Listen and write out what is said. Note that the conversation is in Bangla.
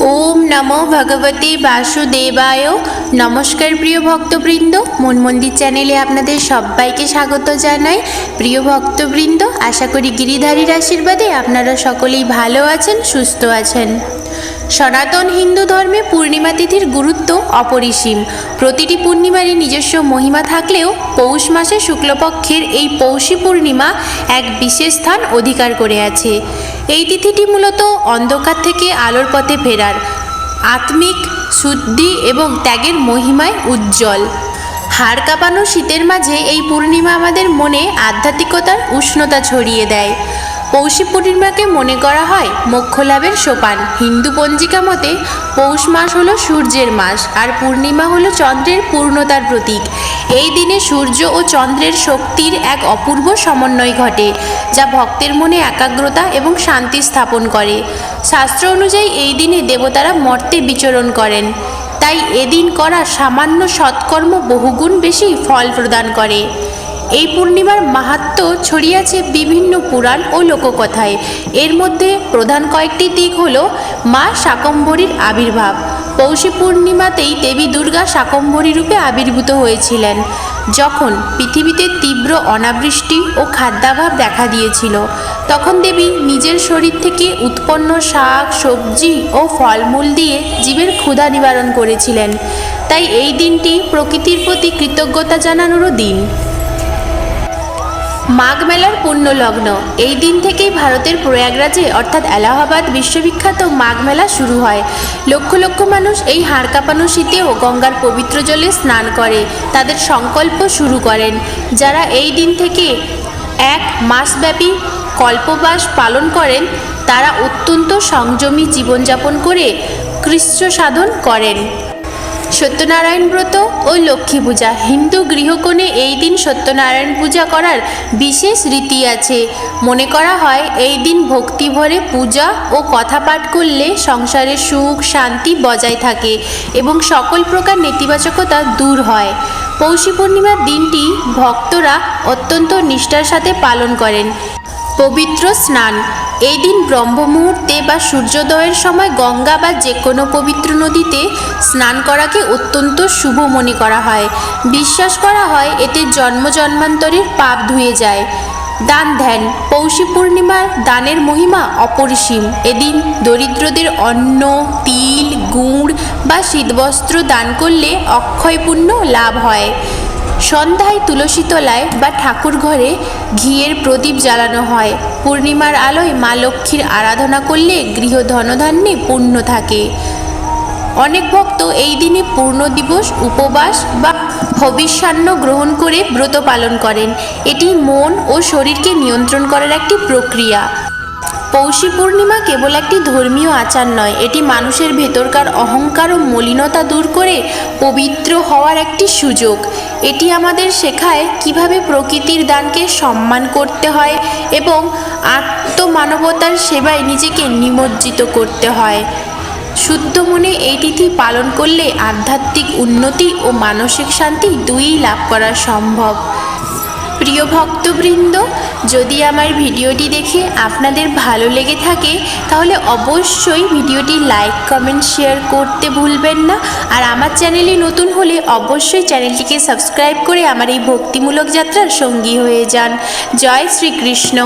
ওম নমো ভগবতে বাসুদেবায়। নমস্কার প্রিয় ভক্তবৃন্দ মন মন্দির চ্যানেলে আপনাদের সবাইকে স্বাগত জানাই। প্রিয় ভক্তবৃন্দ, আশা করি গিরিধারীর আশীর্বাদে আপনারা সকলেই ভালো আছেন, সুস্থ আছেন। সনাতন হিন্দু ধর্মে পূর্ণিমা তিথির গুরুত্ব অপরিসীম। প্রতিটি পূর্ণিমারই নিজস্ব মহিমা থাকলেও পৌষ মাসে শুক্লপক্ষের এই পৌষী পূর্ণিমা এক বিশেষ স্থান অধিকার করে আছে। এই তিথিটি মূলত অন্ধকার থেকে আলোর পথে ফেরার, আত্মিক, শুদ্ধি এবং ত্যাগের মহিমায় উজ্জ্বল। হাড় কাঁপানো শীতের মাঝে এই পূর্ণিমা আমাদের মনে আধ্যাত্মিকতার উষ্ণতা ছড়িয়ে দেয়। পৌষী পূর্ণিমাকে মনে করা হয় মোক্ষ লাভের সোপান। হিন্দু পঞ্জিকা মতে, পৌষ মাস হলো সূর্যের মাস আর পূর্ণিমা হলো চন্দ্রের পূর্ণতার প্রতীক। এই দিনে সূর্য ও চন্দ্রের শক্তির এক অপূর্ব সমন্বয় ঘটে, যা ভক্তের মনে একাগ্রতা এবং শান্তি স্থাপন করে। শাস্ত্র অনুযায়ী এই দিনে দেবতারা মর্তে বিচরণ করেন। তাই এদিন করা সামান্য সৎকর্ম বহুগুণ বেশি ফল প্রদান করে। এই পূর্ণিমার মাহাত্ম্য ছড়িয়েছে বিভিন্ন পুরাণ ও লোককথায়। এর মধ্যে প্রধান কয়েকটি দিক হল মা শাকম্ভরীর আবির্ভাব। পৌষী পূর্ণিমাতেই দেবী দুর্গা শাকম্ভরী রূপে আবির্ভূত হয়েছিলেন। যখন পৃথিবীতে তীব্র অনাবৃষ্টি ও খাদ্যাভাব দেখা দিয়েছিল, তখন দেবী নিজের শরীর থেকে উৎপন্ন শাক, সবজি ও ফলমূল দিয়ে জীবের ক্ষুধা নিবারণ করেছিলেন। তাই এই দিনটি প্রকৃতির প্রতি কৃতজ্ঞতা জানানোরও দিন। মাঘ মেলার পুণ্য লগ্ন এই দিন থেকেই ভারতের প্রয়াগরাজে, অর্থাৎ এলাহাবাদ বিশ্ববিখ্যাত মাঘ মেলা শুরু হয়। লক্ষ লক্ষ মানুষ এই হাড় কাঁপানো শীতেও গঙ্গার পবিত্র জলে স্নান করে, তাদের সংকল্প শুরু করেন। যারা এই দিন থেকে এক মাসব্যাপী কল্পবাস পালন করেন, তারা অত্যন্ত সংযমী জীবনযাপন করে কৃষ্ণ সাধন করেন। সত্যনারায়ণ ব্রত ও লক্ষ্মী পূজা। হিন্দু গৃহকোণে এই দিন সত্যনারায়ণ পূজা করার বিশেষ রীতি আছে। মনে করা হয়, এই দিন ভক্তি ভরে পূজা ও কথা পাঠ করলে সংসারে সুখ, শান্তি বজায় থাকে এবং সকল প্রকার নেতিবাচকতা দূর হয়। পৌষী পূর্ণিমার দিনটি ভক্তরা অত্যন্ত নিষ্ঠার সাথে পালন করেন। পবিত্র স্নান। এই দিন ব্রহ্ম মুহূর্তে বা সূর্যোদয়ের সময় গঙ্গা বা যে কোনো পবিত্র নদীতে স্নান করাকে অত্যন্ত শুভ মনে করা হয়। বিশ্বাস করা হয় এতে জন্ম জন্মান্তরের পাপ ধুয়ে যায়। দান ধ্যান, পৌষী পূর্ণিমার দানের মহিমা অপরিসীম। এদিন দরিদ্রদের অন্ন, তিল, গুড় বা শীতবস্ত্র দান করলে অক্ষয় লাভ হয়। সন্ধ্যায় তুলসী তলায় বা ঠাকুর ঘরে ঘিয়ের প্রদীপ জ্বালানো হয়। পূর্ণিমার আলোয় মা লক্ষ্মীর আরাধনা করলে গৃহ ধনধান্যে পূর্ণ থাকে। অনেক ভক্ত এই দিনে পূর্ণ দিবস, উপবাস বা হবিষ্যান্ন গ্রহণ করে ব্রত পালন করেন। এটি মন ও শরীরকে নিয়ন্ত্রণ করার একটি প্রক্রিয়া। পৌষী পূর্ণিমা কেবল একটি ধর্মীয় আচার নয়, এটি মানুষের ভেতরকার অহংকার ও মলিনতা দূর করে পবিত্র হওয়ার একটি সুযোগ। এটি আমাদের শেখায় কীভাবে প্রকৃতির দানকে সম্মান করতে হয় এবং আত্মমানবতার সেবায় নিজেকে নিমজ্জিত করতে হয়। শুদ্ধ মনে এই তিথি পালন করলে আধ্যাত্মিক উন্নতি ও মানসিক শান্তি দুইই লাভ করা সম্ভব। প্রিয় ভক্তবৃন্দ, যদি আমার ভিডিওটি দেখে আপনাদের ভালো লেগে থাকে, তাহলে অবশ্যই ভিডিওটি লাইক, কমেন্ট, শেয়ার করতে ভুলবেন না। আর আমার চ্যানেলে নতুন হলে অবশ্যই চ্যানেলটিকে সাবস্ক্রাইব করে আমার এই ভক্তিমূলক যাত্রার সঙ্গী হয়ে যান। জয় শ্রীকৃষ্ণ।